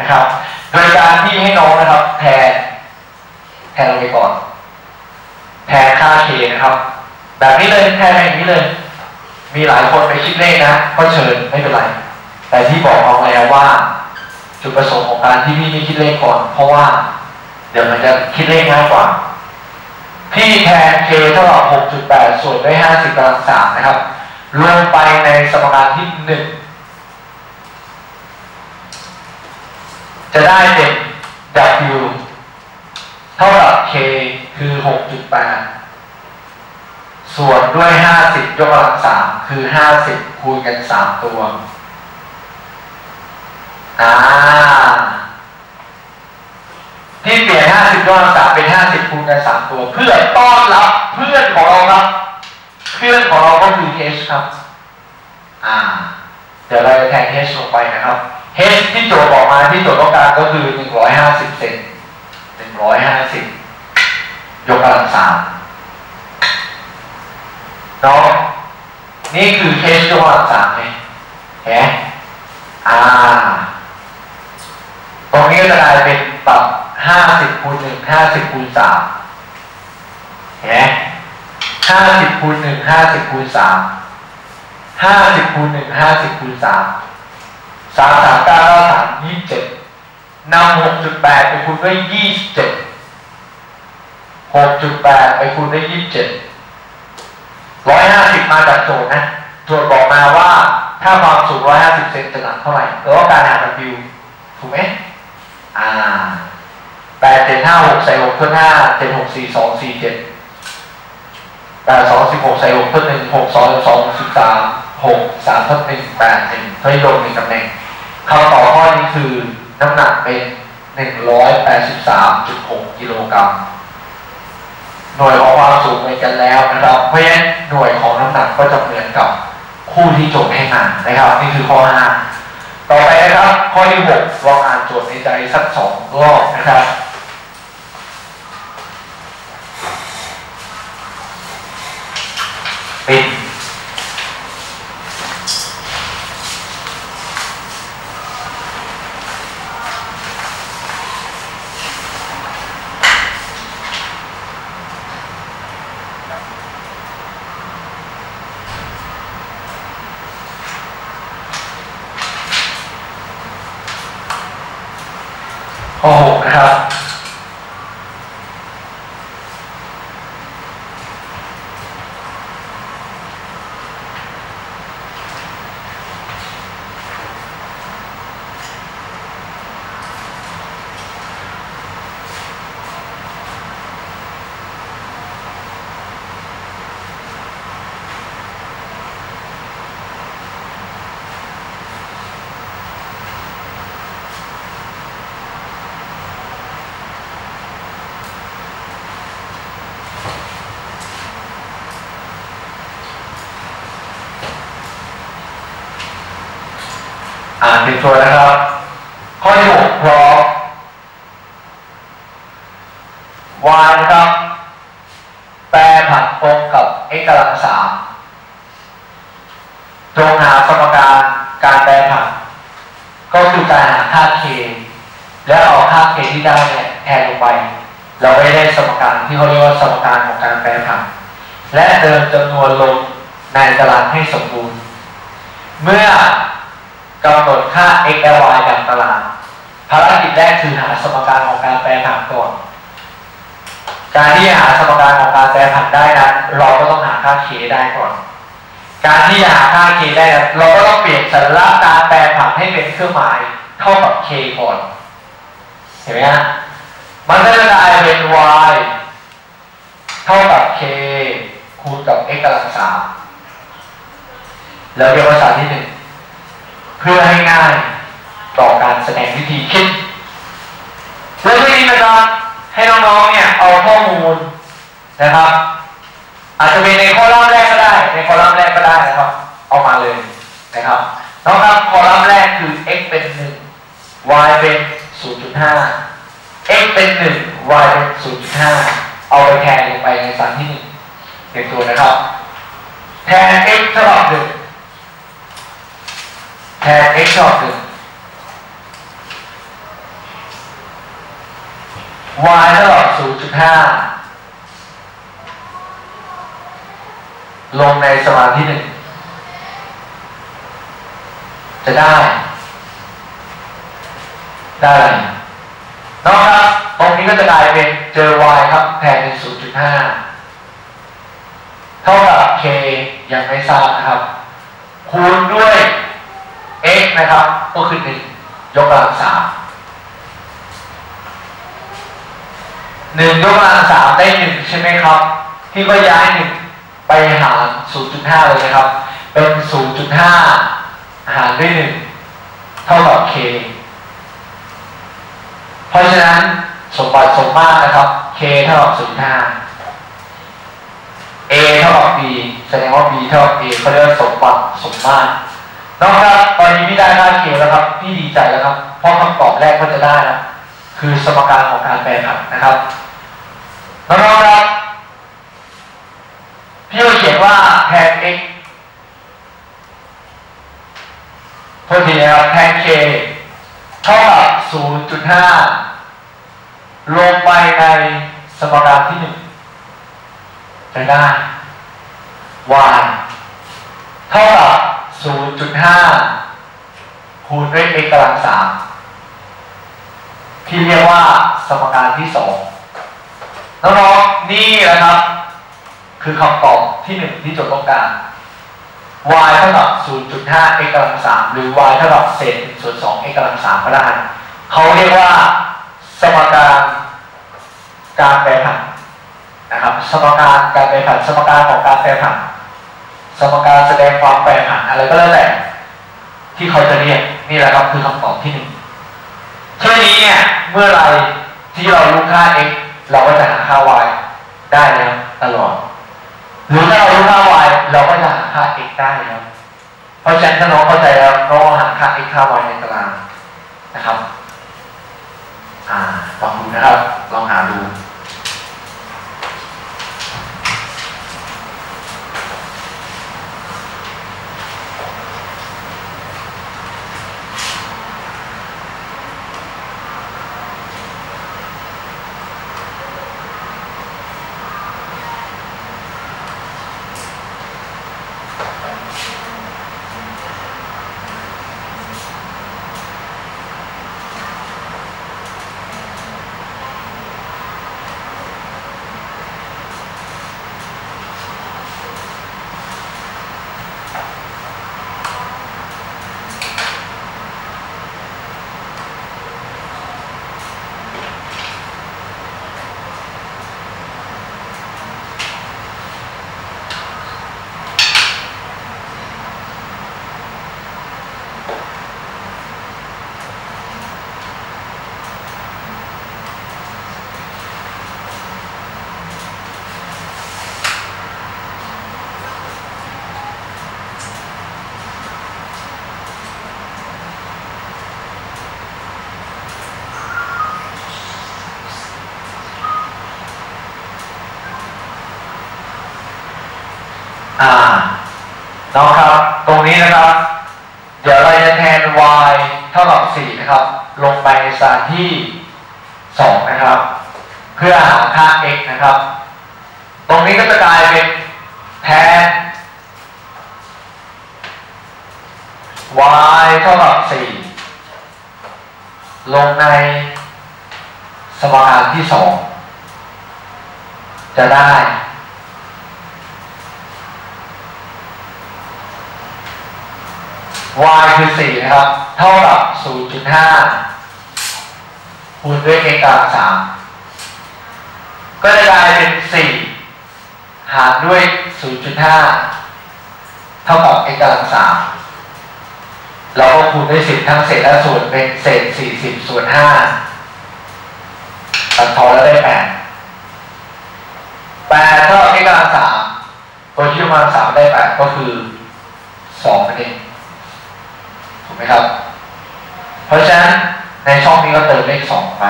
นะครับ โดยการที่ให้น้องนะครับ แทน แทนลงไปก่อน แทนค่าเคนะครับ แบบนี้เลยแทนแบบนี้เลย มีหลายคนไปคิดเลขนะ ก็เชิญไม่เป็นไร แต่ที่บอกเอาแล้วว่า จุดประสงค์ของการที่พี่มีคิดเลขก่อน เพราะว่า เดี๋ยวมันจะคิดเลขง่ายกว่าพี่แทน k เท่ากับ6.8 ส่วนด้วย 50ตาราง3นะครับ รวมไปในสมการที่ 1 จะได้เป็น w เท่ากับ k คือ 6.8 ส่วนด้วย 50 ยกกำลังสามคือ 50 คูณกัน 3 ตัว อ่า ที่เปลี่ยน 50 ยกกำลังสามเป็น 50 คูณกัน 3 ตัว เพื่อต้อนรับเพื่อนของเราครับเพื่อนของเราก็คือ h ครับ อ่า เดี๋ยวเราจะแทน h ลงไปนะครับ h ที่โจทย์บอกมาที่โจทย์ต้องการก็คือ150เซน150ยห้าสิบยกกำลังสามเนาะนี่คือ h ยกกำลังสามไงเห็นอ่า ตรงนี้ก็จะกลายเป็นปรับ50คูณ1 50คูณ3เห็นห้าสิบคูณหนึ่งห้าสิบคูณสามห้าสิบคูณหนึ่งห้าสิบคูณสาม สามสามเก้าเก้าสามยี่สิบเจ็ดนำหกจุดแปดไปคูณด้วยยี่สิบเจ็ดหกจุดแปดไปคูณด้วยยี่สิบเจ็ดร้อยห้าสิบมาจากโจทย์นะโจทย์บอกมาว่าถ้าความสูงร้อยห้าสิบเซนจะหนักเท่าไหร่หรือว่าการหา W ถูกไหมอ่าแปดเจ็ดห้าหกใส่หกเพิ่มห้าเจ็ดหกสี่สองสี่เจ็ดแปดสองสิบหกใส่หกเพิ่มหนึ่งหกสองสองสิบสามหกสามเพิ่มหนึ่งแปดหนึ่งเพิ่มลงหนึ่งตำแหน่ง คำตอบข้อนี้คือน้ำหนักเป็นหนึ่งร้อยแปดสิบสามจุดหกกิโลกรัม หน่วยของความสูงเหมือนกันแล้วนะครับ เพราะฉะนั้นหน่วยของน้ำหนักก็จะเหมือนกับคู่ที่โจทย์ให้มานะครับ นี่คือข้อห้าต่อไปนะครับ ข้อที่หกลองอ่านโจทย์ในใจสักสองรอบนะครับปิด ข้อ อ่านเป็นตัวนะครับ ข้อที่หกพร้อม y นครับ แปรผันตรงกับ x กำลังสามจงหาสมการการแปรผันก็คือการหาค่า k และเอาค่า k ที่ได้เนี่ยแทนลงไป เราไม่ได้สมการที่เขาเรียกว่าสมการของการแปรผันและเติมจำนวนลงในตารางให้สมบูรณ์ เมื่อ กำหนดค่า x และ y ดังตารางภารกิจแรกคือหาสมการของการแปรผันก่อนการที่หาสมการของการแปรผันได้นั้นเราก็ต้องหาค่า k ได้ก่อน การที่จะหาค่า k ได้นั้นเราก็ต้องเปลี่ยนสัญลักษณ์การแปรผันให้เป็นเครื่องหมายเท่ากับ k ก่อนเห็นไหมฮะมันก็จะกลายเป็น y เท่ากับ k คูณกับ x กำลังสามแล้วเรียกว่าสารที่หนึ่ง พื่อให้ง่ายต่อการแสดงวิธีคิด และทีนี้นะครับให้น้องๆเนี่ยเอาข้อมูลนะครับ อาจจะเป็นในคอลัมน์แรกก็ได้ ในคอลัมน์แรกก็ได้นะครับ เอามาเลยนะครับน้องครับคอลัมน์แรกคือ x เป็น 1 y เป็น 0.5 x เป็น 1 y เป็น 0.5 เอาไปแทนลงไปในสันที่1เป็นตัวนะครับ แทน x เท่ากับ1 แทน x เท่ากับ1 y เท่ากับ0.5 ลงในสมารที่หนึ่ง จะได้ ได้อะไรน้องครับ ตรงนี้ก็จะกลายเป็นเจอ y ครับแทนเป็น 0.5 เท่ากับ k ยังไม่ทราบนะครับ คูณด้วย x นะครับ ก็คือ1ยกกำลัง3 1ยกกำลัง3ได้1ใช่ไหมครับ ที่ก็ย้าย1ไปหาร0.5 เลยนะครับ เป็น 0.5 หารด้วย1เท่ากับ k เพราะฉะนั้นสมบัติสมมาตรนะครับ k เท่ากับ 0.5 a เท่ากับ b แสดงว่า b เท่ากับ a เขาเรียกสมบัติสมมาตรน้องครับ นี้พี่ได้ค่า k แล้วครับพี่ดีใจแล้วครับ เพราะคำตอบแรกก็จะได้แล้วคือสมการของการแปรผันนะครับน้องๆครับพี่เขียนว่าแทน x โทษทีนะครับแทน k เท่ากับ 0.5 ลงไปในสมการที่1จะได้ y เท่ากับ 0.5 คูณด้วย x กำลัง3ที่เรียกว่าสมการที่2น้องๆนี่นะครับ คือคำตอบที่1ที่โจทย์ต้องการ y เท่ากับ 0.5 x กำลัง3หรือ y เท่ากับเศษ1ส่วน2 x กำลัง3ก็ได้เขาเรียกว่าสมการการแปรผันนะครับ สมการการแปรผัน สมการของการแปรผัน สมการแสดงความแปรผันอะไรก็แล้วแต่ที่เขาจะเรียก นี่แหละครับคือคำตอบที่หนึ่งเช่นนี้เนี่ยเมื่อไรที่เรารู้ค่า x เราก็จะหาค่า y ได้แล้วตลอดหรือถ้าเรารู้ค่า y เราก็จะหาค่า x ได้แล้วเพราะฉะนั้นถ้าน้องเข้าใจแล้วน้องหาค่า x ค่า y ในตารางนะครับ อ่าลองดูนะครับลองหาดู อ่าน้องครับ ตรงนี้นะครับ เดี๋ยวเราจะแทน y เท่ากับ 4 นะครับ ลงไปในสถานที่ 2 นะครับ เพื่อหาค่า x นะครับ ตรงนี้ก็จะกลายเป็นแทน y เท่ากับ 4 ลงในสมการที่ 2 จะได้ y คือ4นะครับ เท่ากับ 0.5คูณด้วย x กำลัง3ก็จะกลายเป็น 4 หารด้วย 0.5 เท่ากับ x กำลัง3เราก็คูณด้วย 10 ทั้งเศษและส่วนเป็นเศษ 40 ส่วน5ตัดทอนแล้วได้ 8 8เท่ากับ x กำลัง3ตัวที่ยกกำลัง3ได้ 8 ก็คือ 2นั่นเอง ถูกไหมครับ เพราะฉะนั้นในช่องนี้ก็เติมเลขสองไป